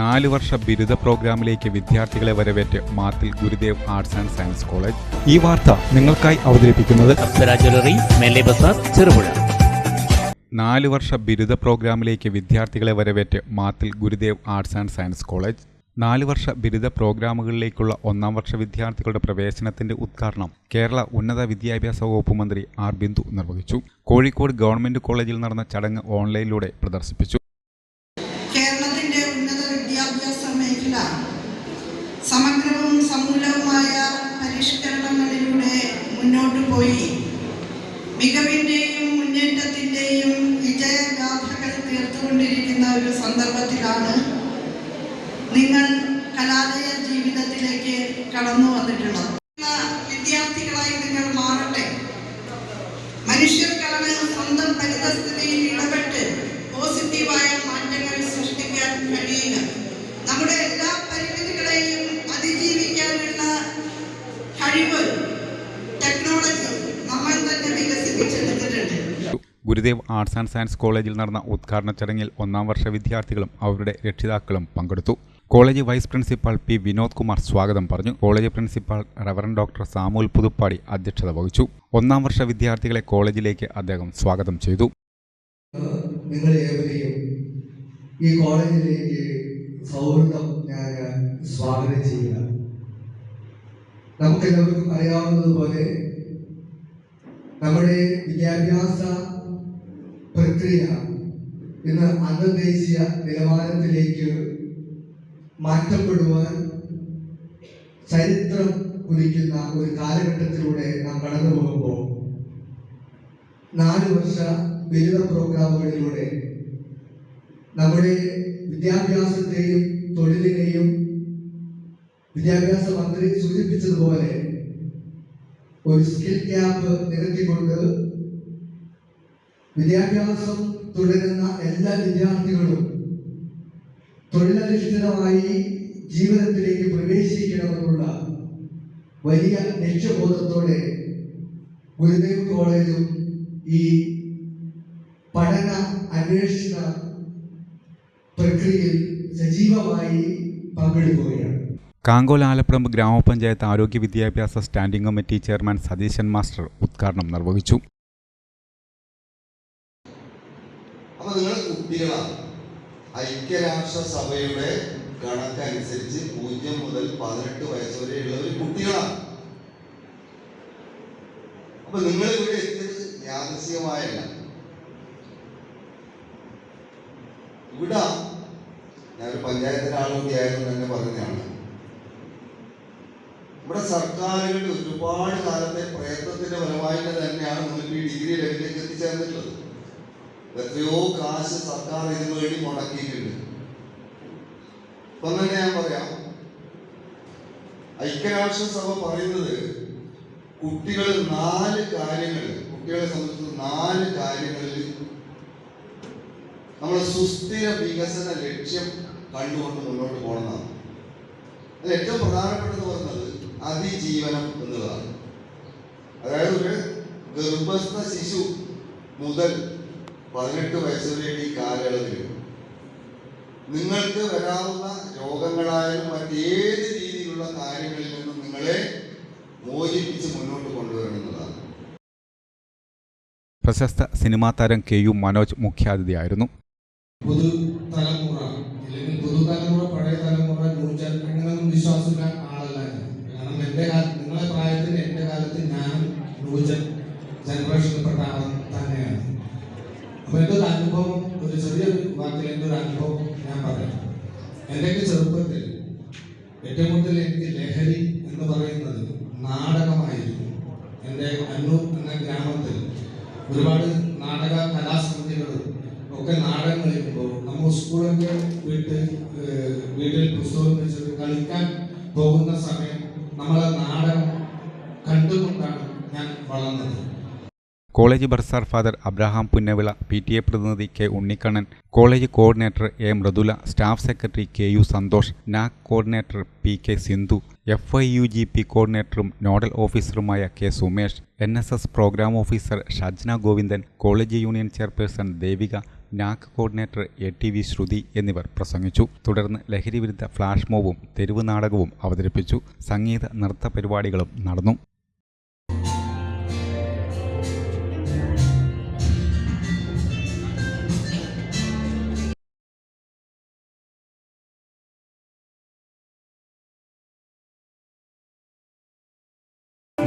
നാല് വർഷ ബിരുദ പ്രോഗ്രാമിലേക്ക് വിദ്യാർത്ഥികളെ വരവേറ്റ് മാത്തിൽ Gurudev arts and science college. ഈ വാർത്ത നിങ്ങൾക്കായി അവതരിപ്പിക്കുന്നത് ചെറുപുഴ. നാല് വർഷ ബിരുദ പ്രോഗ്രാമിലേക്ക് വിദ്യാർത്ഥികളെ വരവേറ്റ് മാത്തിൽ Gurudev arts and science college. നാല് വർഷ ബിരുദ പ്രോഗ്രാമുകളിലേക്കുള്ള ഒന്നാം വർഷ വിദ്യാർത്ഥികളുടെ പ്രവേശനത്തിന്റെ ഉദ്ഘാടനം കേരള ഉന്നത വിദ്യാഭ്യാസ വകുപ്പ് മന്ത്രി ആർ ബിന്ദു നിർവഹിച്ചു. കോഴിക്കോട് ഗവൺമെന്റ് കോളേജിൽ നടന്ന ചടങ്ങ് ഓൺലൈനിലൂടെ പ്രദർശിപ്പിച്ചു കേരളത്തിന്റെ ഉന്നത സമഗ്രവും സമൂലവുമായ പരിഷ്കരണങ്ങളിലൂടെ മുന്നോട്ടു പോയി. മികവിന്റെയും മുന്നേറ്റത്തിന്റെയും വിജയഗാഥകൾ തീർത്തുകൊണ്ടിരിക്കുന്ന ഒരു സന്ദർഭത്തിലാണ് നിങ്ങൾ കലാലയ ജീവിതത്തിലേക്ക് കടന്നു വന്നിട്ടുള്ളത്. വിദ്യാർത്ഥികളായി നിങ്ങൾ മാറട്ടെ. മനുഷ്യർക്കാണ് സ്വന്തം പരിതസ്ഥിതിയിൽ ഇടപെട്ട് നമ്മുടെ എല്ലാ പരിമിതികളെയും അതിജീവിക്കാനുള്ള കഴിവ് ടെക്നോളജി നമ്മൾ തന്നെ വികസിപ്പിച്ചെടുത്തിട്ടുണ്ട് ഗുരുദേവ് ആർട്സ് ആൻഡ് സയൻസ് കോളേജിൽ നടന്ന ഉദ്ഘാടന ചടങ്ങിൽ ഒന്നാം വർഷ വിദ്യാർത്ഥികളും അവരുടെ രക്ഷിതാക്കളും പങ്കെടുത്തു. College vice principal P. Vinod Kumar സ്വാഗതം പറഞ്ഞു. College principal reverend doctor Samuel Puthuppadi അധ്യക്ഷത വഹിച്ചു. ഒന്നാം വർഷ വിദ്യാർത്ഥികളെ കോളേജിലേക്ക് അദ്ദേഹം സ്വാഗതം ചെയ്തു. ഈ കോളേജിലേക്ക് സൗഹൃദം ഞാൻ സ്വാഗതം ചെയ്യുക നമുക്കെല്ലാവർക്കും അറിയാവുന്നതുപോലെ നമ്മുടെ വിദ്യാഭ്യാസ പ്രക്രിയ ഇന്ന് അന്തർദേശീയ നിലവാരത്തിലേക്ക് മാറ്റപ്പെടുവാൻ ചരിത്രം കുറിക്കുന്ന ഒരു കാലഘട്ടത്തിലൂടെ നാം കടന്നു പോകുമ്പോൾ നാല് വർഷ ബിരുദ പ്രോഗ്രാമുകളിലൂടെ നമ്മുടെ വിദ്യാഭ്യാസത്തെയും തൊഴിലിനെയും വിദ്യാഭ്യാസ മന്ത്രി സൂചിപ്പിച്ചതുപോലെ ഒരു സ്കിൽ ക്യാമ്പ് നികത്തിക്കൊണ്ട് വിദ്യാഭ്യാസം തുടരുന്ന എല്ലാ വിദ്യാർത്ഥികളും തൊഴിലധിഷ്ഠിതമായി ജീവിതത്തിലേക്ക് പ്രവേശിക്കണമെന്നുള്ള വലിയ ലക്ഷ്യബോധത്തോടെ ഗുരുദേവ് കോളേജും ഈ പഠന അന്വേഷണ പ്രക്രിയയിൽ സജീവമായി പങ്കെടുക്കുകയാണ്. കാങ്കോൽ ആലപ്പുറം ഗ്രാമപഞ്ചായത്ത് ആരോഗ്യ വിദ്യാഭ്യാസ standing committee chairman Satheesan master ഉദ്ഘാടനം നിർവഹിച്ചു. അപ്പൊ നിങ്ങൾ കുട്ടികളാണ്. ഐക്യരാഷ്ട്ര സഭയുടെ കണക്കനുസരിച്ച് പൂജ്യം മുതൽ പതിനെട്ട് വയസ്സ് വരെയുള്ള ഒരു കുട്ടികളാണ്. അപ്പൊ നിങ്ങൾ ഇവിടെ എത്തിയത് യാദൃശ്യമായല്ല ഇവിടെ ആളൊക്കെ ആയതുകൊണ്ട് തന്നെ പറഞ്ഞതാണ് ഇവിടെ സർക്കാരുകളുടെ ഒരുപാട് കാലത്തെ പ്രയത്നത്തിന്റെ ഫലമായിട്ട് തന്നെയാണ് നമുക്ക് ഈ ഡിഗ്രി ലെവലിലേക്ക് എത്തിച്ചേർന്നിട്ടുള്ളത്. എത്രയോ കാശ് സർക്കാർ ഇതിനു വേണ്ടി മുടക്കിയിട്ടുണ്ട്. ഇപ്പൊ തന്നെ ഞാൻ പറയാം. ഐക്യരാഷ്ട്രസഭ പറയുന്നത് കുട്ടികൾ നാല് കാര്യങ്ങൾ കുട്ടികളെ സംബന്ധിച്ച് നാല് കാര്യങ്ങളിൽ നമ്മൾ സുസ്ഥിര വികസന ലക്ഷ്യം കണ്ടുകൊണ്ട് മുന്നോട്ട് പോകണമെന്നാണ്. അതിൽ ഏറ്റവും പ്രധാനപ്പെട്ടത് പറഞ്ഞത് അതിജീവനം എന്നുള്ളതാണ്. അതായത് ഒരു ഗർഭസ്ഥ ശിശു മുതൽ പതിനെട്ട് വയസ്സുവരെയുള്ള ഈ കാലയളവിൽ നിങ്ങൾക്ക് വരാവുന്ന രോഗങ്ങളായാലും മറ്റേത് രീതിയിലുള്ള കാര്യങ്ങളിൽ നിന്നും നിങ്ങളെ മോചിപ്പിച്ച് മുന്നോട്ട് കൊണ്ടുവരണം എന്നുള്ളതാണ്. പ്രശസ്ത സിനിമാ താരം കെ യു മനോജ് മുഖ്യാതിഥിയായിരുന്നു. പുതുതലമുറ അല്ലെങ്കിൽ പുതുതലമുറ പഴയ തലമുറ ന്യൂജൻ അങ്ങനെയൊന്നും വിശ്വാസമില്ല ആളല്ല കാരണം എന്റെ നിങ്ങളെ പ്രായത്തിൽ എന്റെ കാലത്ത് ഞാൻ ന്യൂജൻ ജനറേഷനിൽപ്പെട്ട ആൾ തന്നെയാണ്. അപ്പൊ എന്റെ ഒരു അനുഭവം ഒരു ചെറിയ വാക്കിൽ എന്റെ ഒരു അനുഭവം ഞാൻ പറയാം. എന്റെയൊക്കെ ചെറുപ്പത്തിൽ ഏറ്റവും കൂടുതൽ എനിക്ക് ലഹരി എന്ന് പറയുന്നത് നാടകമായിരുന്നു. എന്റെ അന്നൂർ എന്ന ഗ്രാമത്തിൽ ഒരുപാട് നാടക കലാസമിതികളും ഒക്കെ നാടകം കളിക്കുമ്പോൾ നമ്മൾ സ്കൂളൊക്കെ വിട്ട് വീട്ടിൽ പുസ്തകം വെച്ചിട്ട് കളിക്കാൻ പോകുന്ന സമയം നമ്മളെ നാടകം കണ്ടുകൊണ്ടാണ് ഞാൻ വളർന്നത്. College bursar father Abraham Punnavila P T A പ്രതിനിധി K Unnikkannan college coordinator A Mridula staff secretary K U Santhosh NAAC coordinator P K Sindhu F I U G P കോർഡിനേറ്ററും nodal ഓഫീസറുമായ K Sumesh N S S program officer Shajna Govindan college union chairperson Devika NAAC coordinator A T V Shruthi എന്നിവർ പ്രസംഗിച്ചു. തുടർന്ന് ലഹരി വിരുദ്ധ flash മോവും തെരുവ് നാടകവും അവതരിപ്പിച്ചു. സംഗീത നൃത്ത പരിപാടികളും നടന്നു.